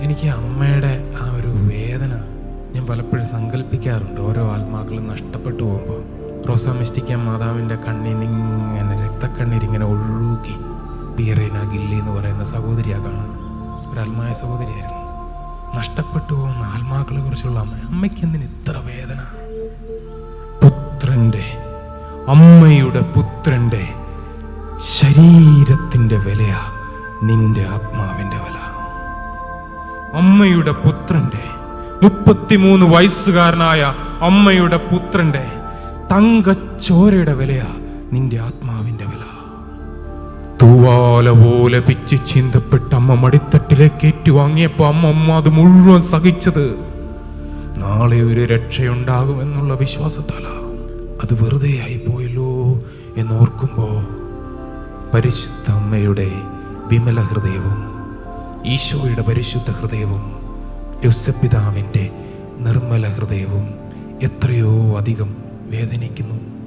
എനിക്ക് അമ്മയുടെ ആ ഒരു വേദന ഞാൻ പലപ്പോഴും സങ്കല്പിക്കാറുണ്ട്. ഓരോ ആത്മാക്കളും നഷ്ടപ്പെട്ടു പോകുമ്പോൾ. റോസാ മിസ്റ്റിക്ക മാതാവിന്റെ കണ്ണിനിങ്ങനെ രക്തക്കണ്ണീരിങ്ങനെ ഒഴുകി പീറേന ഗില്ലി എന്ന് പറയുന്ന സഹോദരിയാണ് കാണുന്നത്. ഒരു ആത്മായ സഹോദരിയായിരുന്നു. നഷ്ടപ്പെട്ടു പോകുന്ന ആത്മാക്കളെ കുറിച്ചുള്ള അമ്മ അമ്മയ്ക്ക് എന്തിന് ഇത്ര വേദന? പുത്രന്റെ അമ്മയുടെ പുത്രന്റെ ശരീരത്തിന്റെ വിലയാ നിന്റെ ആത്മാവിന്റെ വില. അമ്മയുടെ പുത്രന്റെ മുപ്പത്തിമൂന്ന് വയസ്സുകാരനായ അമ്മയുടെ പുത്രന്റെ തങ്കച്ചോരയുടെ വിലയാ നിന്റെ ആത്മാവിന്റെ വില. തൂവാല പോലെ പിച്ച് ചിന്തപ്പെട്ട അമ്മ മടിത്തട്ടിലേക്ക് ഏറ്റുവാങ്ങിയപ്പോ അമ്മ അമ്മ അത് മുഴുവൻ സഹിച്ചത്. നാളെ ഒരു രക്ഷയുണ്ടാകുമെന്നുള്ള വിശ്വാസത്താല അത് വെറുതെ ആയി പോയല്ലോ എന്നോർക്കുമ്പോ പരിശുദ്ധ അമ്മയുടെ വിമല ഹൃദയവും ഈശോയുടെ പരിശുദ്ധ ഹൃദയവും യുസപിതാവിന്റെ നിർമ്മല ഹൃദയവും എത്രയോ അധികം വേദനിക്കുന്നു.